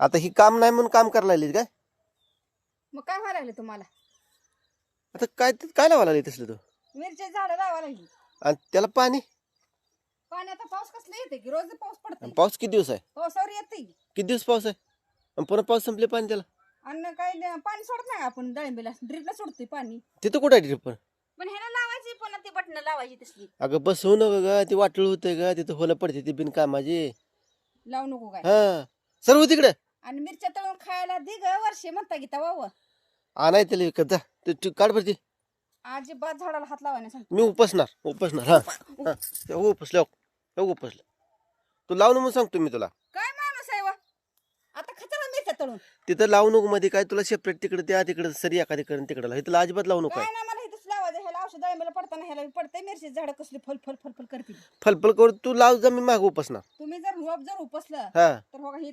आता ही काम नाही म्हणून काम करायला लागली काय? मग काय व्हायला लागले तुम्हाला? आता काय काय लावा लागली तसलं तू? मिरची झाडं लावा लागली. आणि त्याला पाणी? पाणी आता पाऊस कसला येते की? रोज पाऊस आणि पडतो पाऊस किती दिवस आहे? पावसावर येते किती दिवस पाऊस आहे? आणि पुन्हा पाऊस संपले पाणी त्याला? आणि काही नाही, पाणी सोडत नाही आपण डाळिंबीला ड्रिपला सोडतोय पाणी. तिथं कुठं आहे ट्रिप पण? ह्याला लावायची पुन्हा ती बटणं लावायची तसली. अगं बस होऊ नका ग ती वाटळ होते ग तिथं होलं पडते ती बिन कामाची लावू नको काय? हा. सर्व तिकडे? आणि मिरच्या तळून खायला दे ग वर्षे म्हणता की तवा आणाय त्याला विकत जा. ते तू काढ बरं ती. अजिबात झाडाला हात लावायला सांगतो. मी उपसणार उपसणार हा. हा. ते उपसलं हे उपसलं. तू लावून म्हणून सांगतो मी तुला. काय माणूस आहे वा? आता खचरा मिरच्या तळून. तिथं लावू नको मध्ये काय तुला सेपरेट तिकडे त्या तिकडे सरी एखादी करून तिकडे लाव इथं अजिबात लावू नको काय नाही मला इथंच लावायचं. ह्याला औषध पडताना ह्याला पडते मिरची झाडं कसली फल फल फल फल करतील. फलफल करून तू लाव जा मी माग उपसणार. तुम्ही जर रोप जर उपसलं हा. तर हे